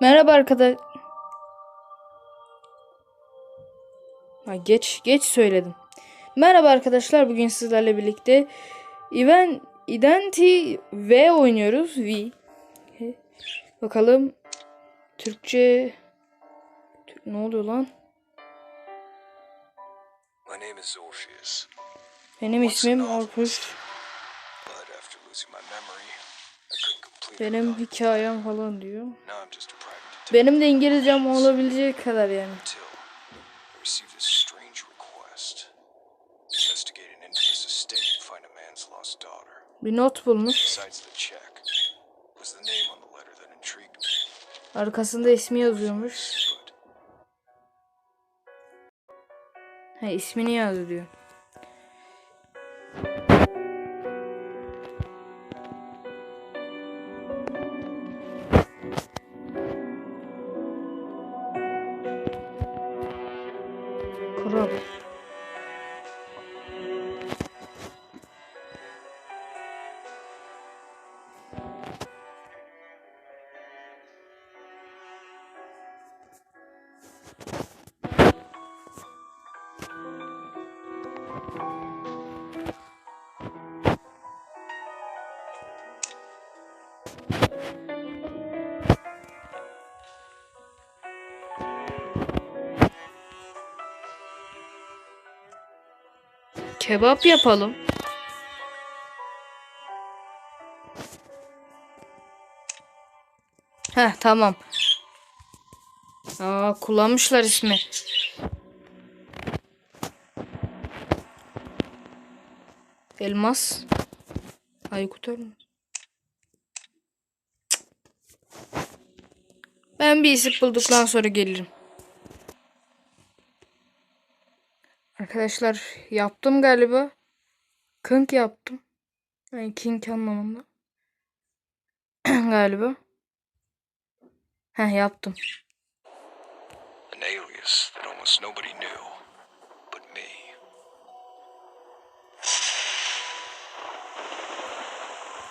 Merhaba arkadaş. Ha, geç geç söyledim. Merhaba arkadaşlar. Bugün sizlerle birlikte Even Identity V oynuyoruz. V. Bakalım Türkçe Tür- ne oluyor lan? My name is Orpheus, Benim ismim it. Benim hikayem falan diyor. Benim de İngilizcem olabilecek kadar yani. Bir not bulmuş. Arkasında ismi yazıyormuş. Ha ismini yaz Kebap yapalım. Heh tamam. Aa kullanmışlar ismi. Elmas. Aykut. Cık. Ben bir isim bulduktan sonra gelirim. Arkadaşlar yaptım galiba. Kink yaptım. Yani kink anlamında. galiba. Heh yaptım. an alias that almost nobody knew but me.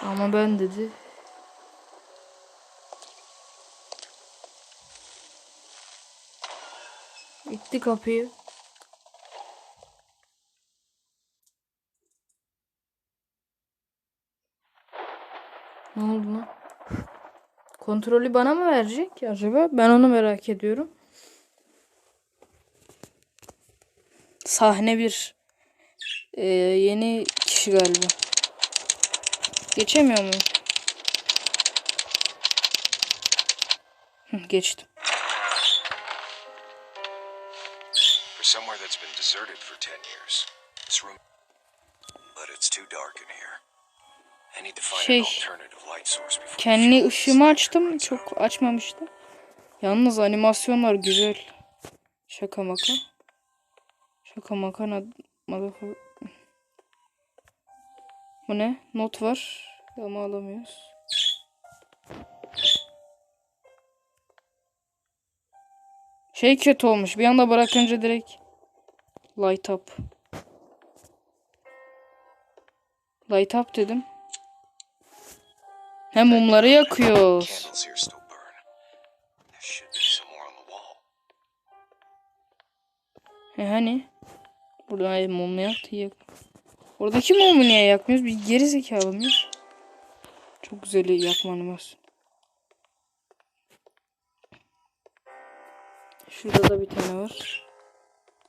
Ama ben dedi. İtti kapıyı. Ne oldu lan? Kontrolü bana mı verecek acaba? Ben onu merak ediyorum. Sahne bir. Ee, yeni kişi galiba. Geçemiyor muyum? Hı, geçtim. Somewhere that's been deserted for 10 years. This room. But it's too dark in here. Şey, Kendi ışığımı açtım. Çok açmamıştım. Yalnız animasyonlar güzel. Şaka maka. Şaka maka. Bu ne? Not var. Ama alamıyoruz. Şey kötü olmuş. Bir anda bırakınca direkt light up. Light up dedim. On the wall. E hani? Buradan ay mum yaktı yak. Oradaki mumu niye yakmıyoruz? Bir geri zekalı mıyız? Çok güzel yakma animasyon. Şurada da bir tane var.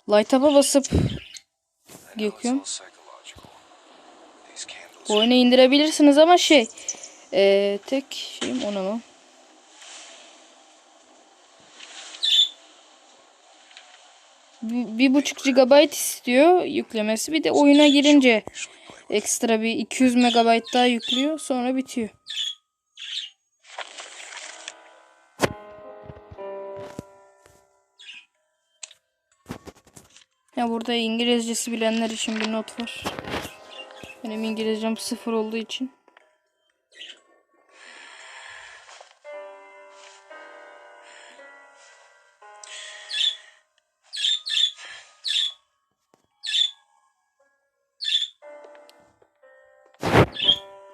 Light basıp yakıyorum. Bu oyunu indirebilirsiniz ama şey eee, tek şeyim ona mı? Bir, buçuk GB istiyor yüklemesi. Bir de oyuna girince ekstra bir 200 MB daha yüklüyor. Sonra bitiyor. Ya burada İngilizcesi bilenler için bir not var. Benim İngilizcem sıfır olduğu için.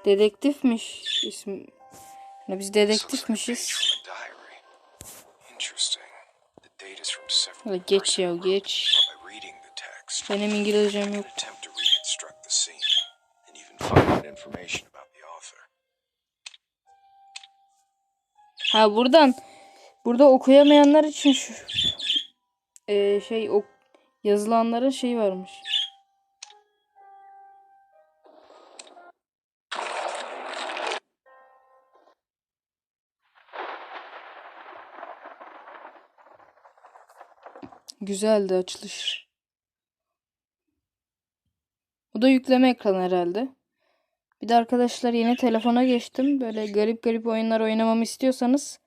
Dedektifmiş ismi. Yani biz dedektifmişiz. From a diary. date is from several Hadi geç ya geç. Benim İngilizcem yok. Ha buradan burada okuyamayanlar için şu Ee, şey ok yazılanların şeyi varmış. Güzeldi açılış. Bu da yükleme ekranı herhalde. Bir de arkadaşlar yeni telefona geçtim. Böyle garip garip oyunlar oynamamı istiyorsanız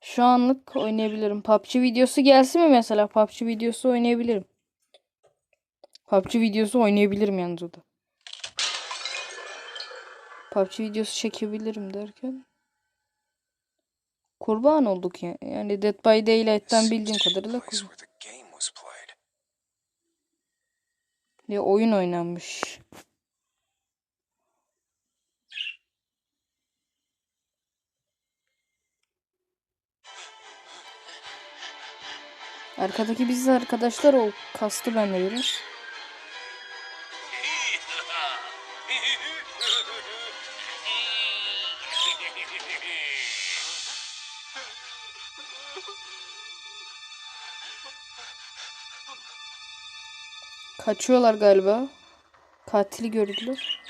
şu anlık oynayabilirim. PUBG videosu gelsin mi mesela? PUBG videosu oynayabilirim. PUBG videosu oynayabilirim yalnız o da. PUBG videosu çekebilirim derken. Kurban olduk ya. Yani Dead by Daylight'tan bildiğim kadarıyla kurban. Diye oyun oynanmış. Arkadaki biz arkadaşlar o kastı ben de. Kaçıyorlar galiba. Katili gördüler.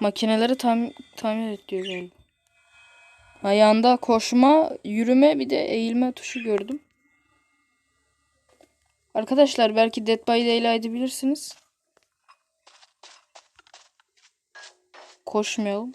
Makineleri tam tamir et diyor galiba. Ayağında koşma, yürüme bir de eğilme tuşu gördüm. Arkadaşlar belki Dead by Daylight'ı bilirsiniz. Koşmayalım.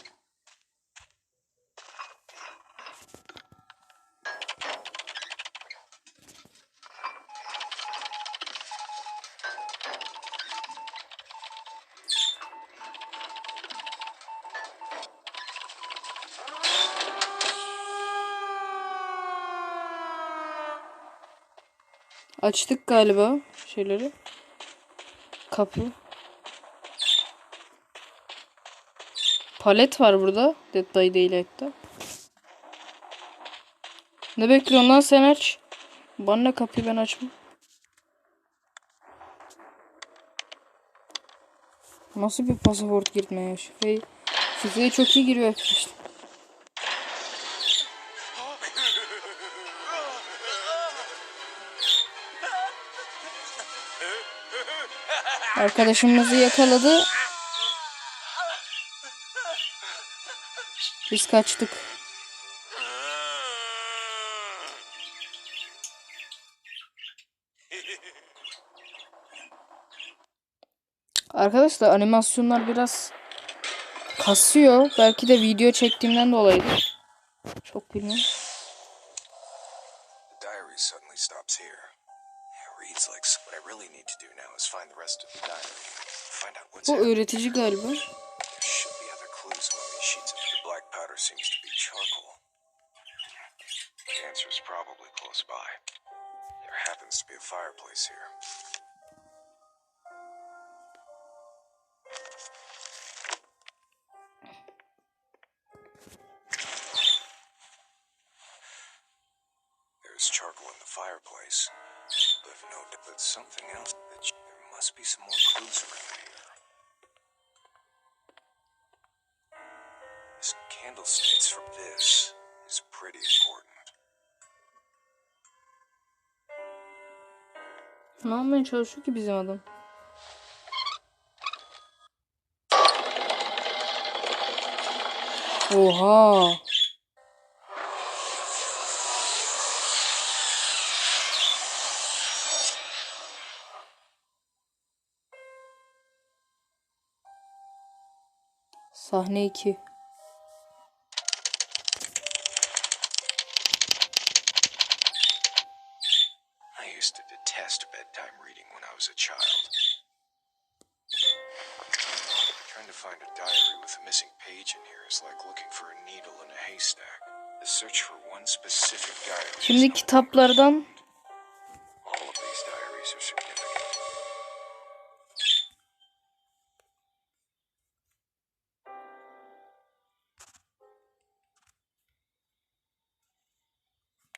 Açtık galiba şeyleri. Kapı. Palet var burada. Dead by Daylight'ta. Ne bekliyorsun lan sen aç. Bana kapıyı ben açmam. Nasıl bir pasaport girme ya şifreyi. Şifreyi çok iyi giriyor arkadaşlar. Arkadaşımızı yakaladı. Biz kaçtık. Arkadaşlar animasyonlar biraz kasıyor. Belki de video çektiğimden dolayıdır. Çok bilmiyorum. Reads like what I really need to do now is find the rest of the diary. Find out what's Bu öğretici galiba. There should be other clues among these sheets. of- The black powder seems to be charcoal. The answer is probably close by. There happens to be a fireplace here. Something else. That sh- there must be some more clues around here. This candlestick it's from this is pretty important. Ne çalışıyor ki bizim adam? Oha. Diary. is Şimdi no kitaplardan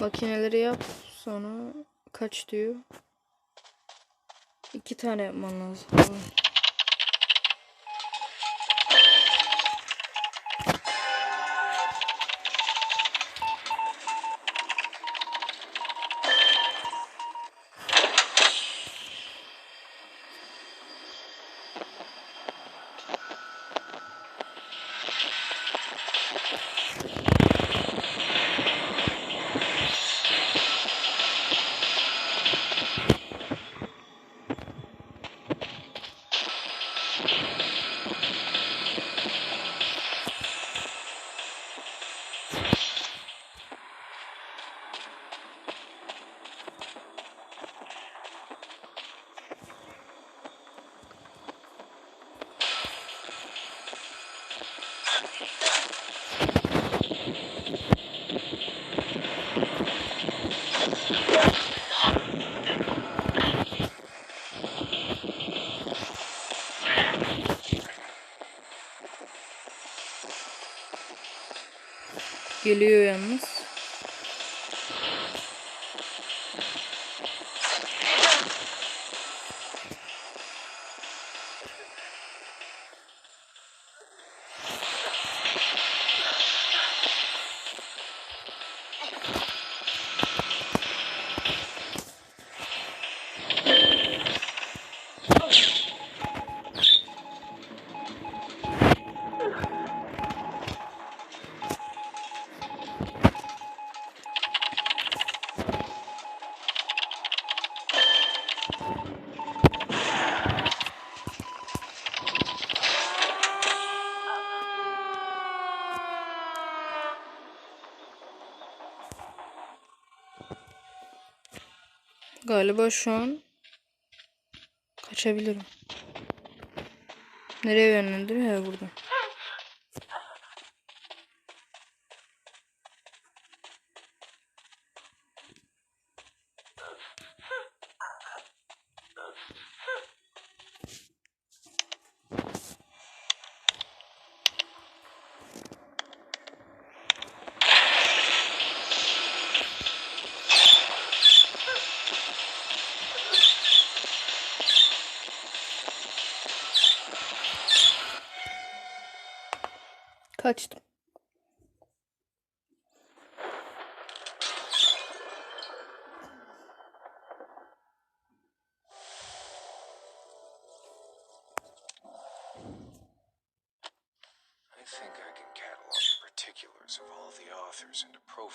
Makineleri yap. Sonra kaç diyor? İki tane yapman lazım. Geliyor yalnız. Galiba şu an kaçabilirim. Nereye yönlendiriyor? Ha burada.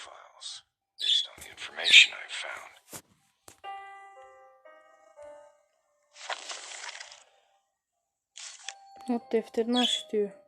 Profiles based on the information I've found. Not defterini aç diyor.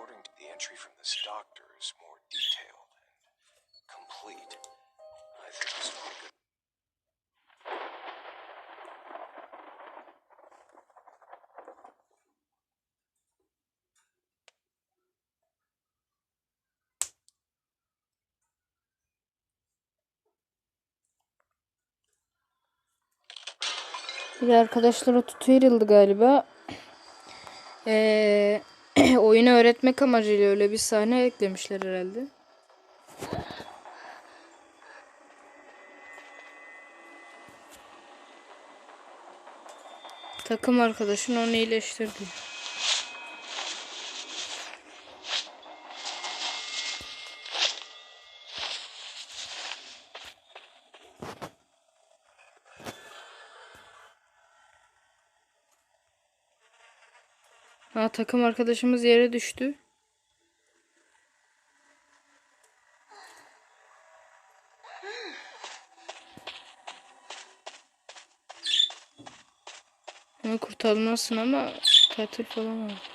According to the entry from this doctor, is more detailed and complete. I think be a good. Bir arkadaşlara tutorial'dı galiba. Ee, oyunu öğretmek amacıyla öyle bir sahne eklemişler herhalde. Takım arkadaşın onu iyileştirdi. Ha takım arkadaşımız yere düştü. Onu ama katil falan var.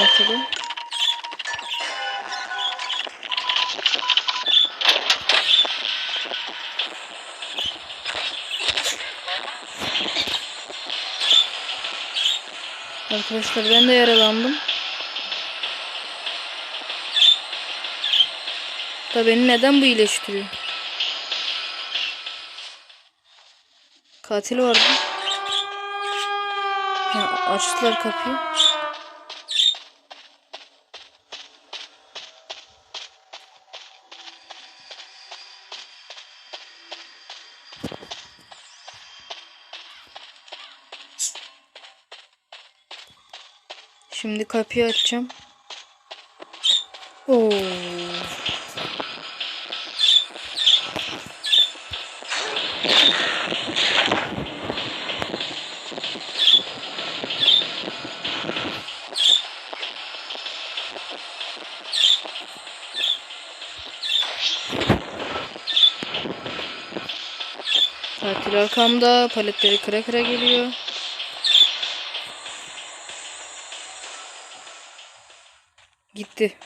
Ortada. Arkadaşlar ben de yaralandım. Da beni neden bu iyileştiriyor? Katil vardı. Ha, açtılar kapıyı. Şimdi kapıyı açacağım. Oo. Katil arkamda paletleri kıra kıra geliyor. Gitti.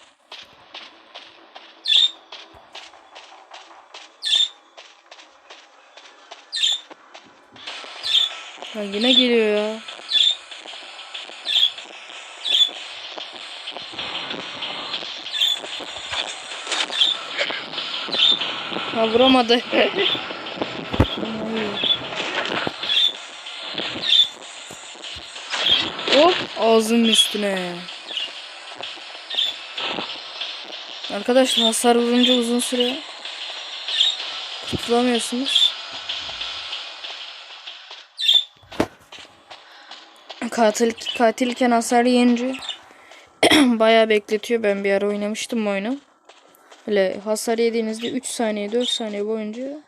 Ha, yine geliyor ya. Ha vuramadı. Hop ağzının üstüne. Arkadaşlar hasar vurunca uzun süre kurtulamıyorsunuz. Katil katilken hasar yiyince bayağı bekletiyor. Ben bir ara oynamıştım oyunu. Öyle hasar yediğinizde 3 saniye 4 saniye boyunca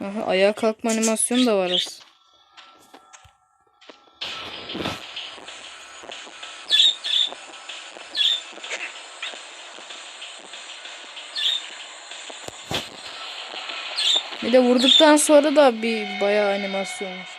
Aha, ayağa kalkma animasyonu da var aslında. Bir de vurduktan sonra da bir bayağı animasyon var.